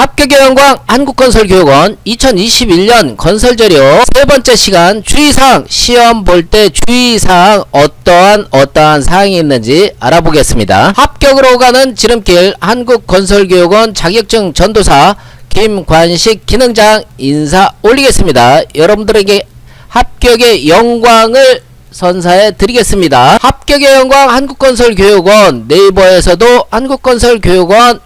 합격의 영광 한국건설교육원 2021년 건설재료 세 번째 시간 주의사항 시험 볼 때 주의사항 어떠한 어떠한 사항이 있는지 알아보겠습니다. 합격으로 가는 지름길 한국건설교육원 자격증 전도사 김관식 기능장 인사 올리겠습니다. 여러분들에게 합격의 영광을 선사해 드리겠습니다. 합격의 영광 한국건설교육원 네이버에서도 한국건설교육원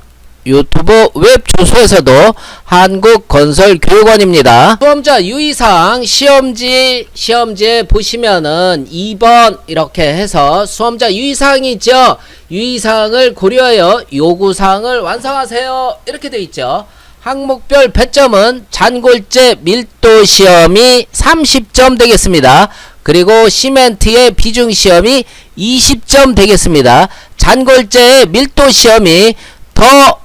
유튜브 웹 주소에서도 한국건설교육원입니다. 수험자 유의사항 시험지 시험지에 보시면은 2번 이렇게 해서 수험자 유의사항이 있죠. 유의사항을 고려하여 요구사항을 완성하세요. 이렇게 되어 있죠. 항목별 배점은 잔골재 밀도 시험이 30점 되겠습니다. 그리고 시멘트의 비중 시험이 20점 되겠습니다. 잔골재의 밀도 시험이 더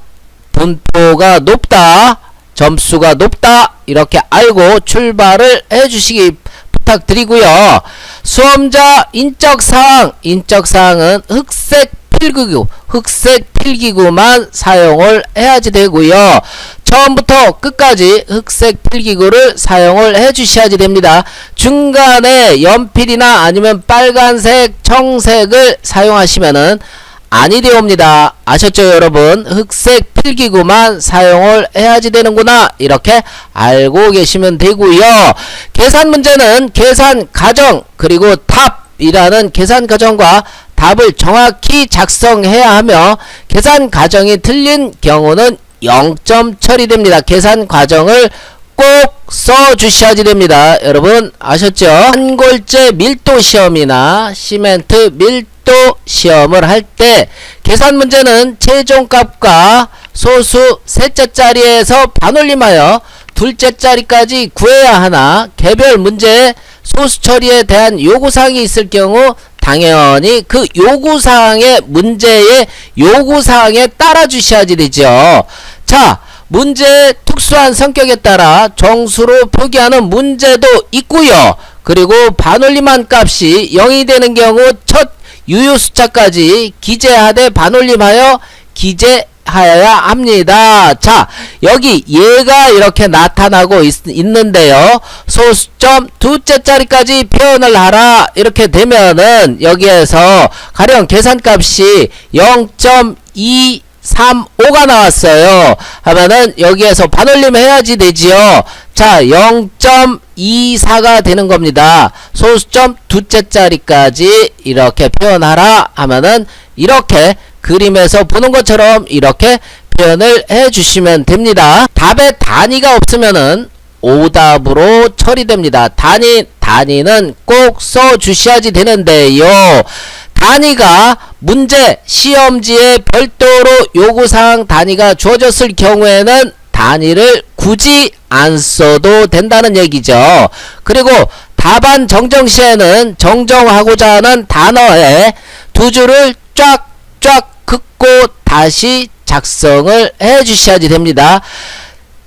분포가 높다, 점수가 높다, 이렇게 알고 출발을 해 주시기 부탁드리고요. 수험자 인적사항, 인적사항은 흑색 필기구, 흑색 필기구만 사용을 해야지 되고요. 처음부터 끝까지 흑색 필기구를 사용을 해 주셔야지 됩니다. 중간에 연필이나 아니면 빨간색, 청색을 사용하시면은 아니 되옵니다. 아셨죠, 여러분? 흑색 필기구만 사용을 해야지 되는구나. 이렇게 알고 계시면 되고요. 계산 문제는 계산 가정 그리고 답이라는 계산 가정과 답을 정확히 작성해야 하며 계산 가정이 틀린 경우는 0점 처리됩니다. 계산 과정을 꼭 써주셔야지 됩니다. 여러분 아셨죠? 한골재 밀도 시험이나 시멘트 밀도 시험을 할 때 계산 문제는 최종값과 소수 셋째 자리에서 반올림하여 둘째 자리까지 구해야 하나 개별 문제에 소수 처리에 대한 요구사항이 있을 경우 당연히 그 요구사항의 문제의 요구사항에 따라 주셔야지 되죠. 자, 문제의 특수한 성격에 따라 정수로 표기하는 문제도 있고요. 그리고 반올림한 값이 0이 되는 경우 첫 유효 숫자까지 기재하되 반올림하여 기재하여야 합니다. 자, 여기 얘가 이렇게 나타나고 있, 있는데요. 소수점 두째 자리까지 표현을 하라. 이렇게 되면은 여기에서 가령 계산값이 0.2 35가 나왔어요. 하면은 여기에서 반올림 해야지 되지요. 자, 0.24가 되는 겁니다. 소수점 두째 자리까지 이렇게 표현하라 하면은 이렇게 그림에서 보는 것처럼 이렇게 표현을 해 주시면 됩니다. 답에 단위가 없으면은 오답으로 처리됩니다. 단위, 단위는 꼭 써 주셔야지 되는데요. 단위가 문제 시험지에 별도로 요구사항 단위가 주어졌을 경우에는 단위를 굳이 안 써도 된다는 얘기죠. 그리고 답안 정정 시에는 정정하고자 하는 단어에 두 줄을 쫙쫙 긋고 다시 작성을 해 주셔야지 됩니다.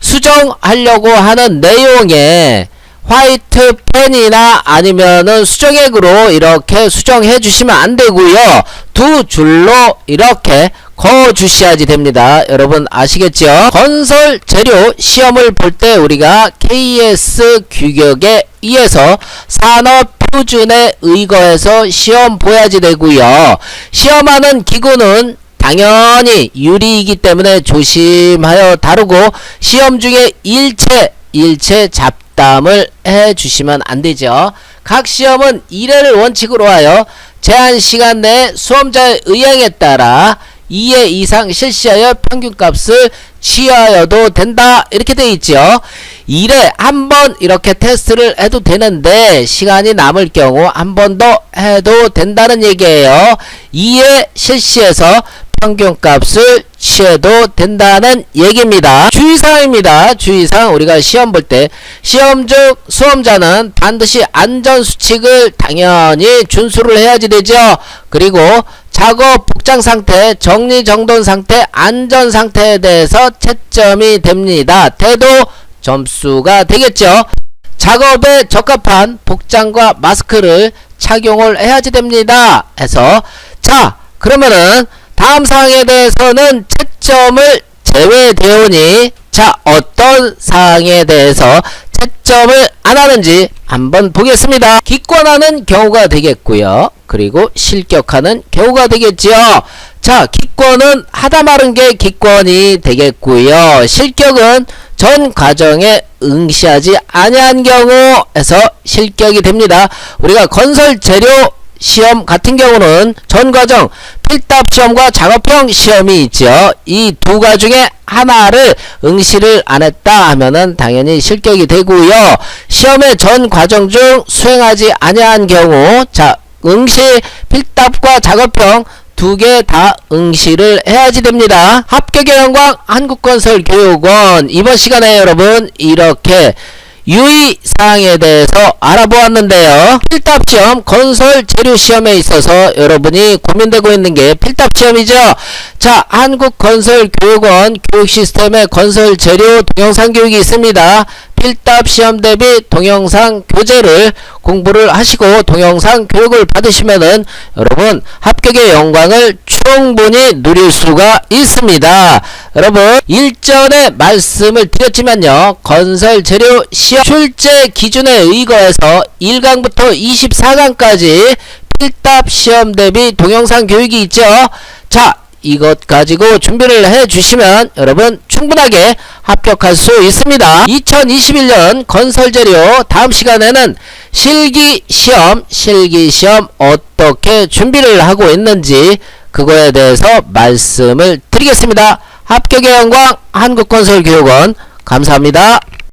수정하려고 하는 내용에 화이트 펜이나 아니면은 수정액으로 이렇게 수정해 주시면 안 되고요. 두 줄로 이렇게 그어 주셔야지 됩니다. 여러분 아시겠죠? 건설 재료 시험을 볼 때 우리가 KS 규격에 의해서 산업 표준에 의거해서 시험 보야지 되고요. 시험하는 기구는 당연히 유리이기 때문에 조심하여 다루고 시험 중에 일체 일체 잡 담을 해 주시면 안 되죠. 각 시험은 1회를 원칙으로 하여 제한 시간 내에 수험자의 의향에 따라 2회 이상 실시하여 평균값을 취하여도 된다. 이렇게 돼 있죠 1회 한 번 이렇게 테스트를 해도 되는데 시간이 남을 경우 한 번 더 해도 된다는 얘기예요. 2회 실시해서 평균값을 취해도 된다는 얘기입니다. 주의사항입니다. 주의사항 우리가 시험 볼 때 시험 중 수험자는 반드시 안전수칙을 당연히 준수를 해야지 되죠. 그리고 작업 복장 상태, 정리 정돈 상태, 안전 상태에 대해서 채점이 됩니다. 태도 점수가 되겠죠. 작업에 적합한 복장과 마스크를 착용을 해야지 됩니다. 해서 자 그러면은 다음 사항에 대해서는 채점을 제외되오니 자, 어떤 사항에 대해서 채점을 안 하는지 한번 보겠습니다. 기권하는 경우가 되겠고요. 그리고 실격하는 경우가 되겠지요. 자, 기권은 하다 마른 게 기권이 되겠고요. 실격은 전 과정에 응시하지 아니한 경우에서 실격이 됩니다. 우리가 건설 재료 시험 같은 경우는 전 과정 필답 시험과 작업형 시험이 있죠. 이 두 가지 중에 하나를 응시를 안 했다 하면은 당연히 실격이 되고요. 시험의 전 과정 중 수행하지 아니한 경우 자 응시 필답과 작업형 두 개 다 응시를 해야지 됩니다. 합격의 영광 한국건설교육원 이번 시간에 여러분 이렇게 유의사항에 대해서 알아보았는데요. 필답시험, 건설 재료 시험에 있어서 여러분이 고민되고 있는 게 필답시험이죠. 자, 한국건설교육원 교육 시스템의 건설 재료 동영상 교육이 있습니다. 필답 시험 대비 동영상 교재를 공부를 하시고 동영상 교육을 받으시면은 여러분 합격의 영광을 충분히 누릴 수가 있습니다. 여러분 일전에 말씀을 드렸지만요. 건설 재료 시험 출제 기준에 의거해서 1강부터 24강까지 필답 시험 대비 동영상 교육이 있죠. 자, 이것 가지고 준비를 해 주시면 여러분 충분하게 합격할 수 있습니다. 2021년 건설재료 다음 시간에는 실기 시험, 실기 시험 어떻게 준비를 하고 있는지 그거에 대해서 말씀을 드리겠습니다. 합격의 영광 한국건설교육원 감사합니다.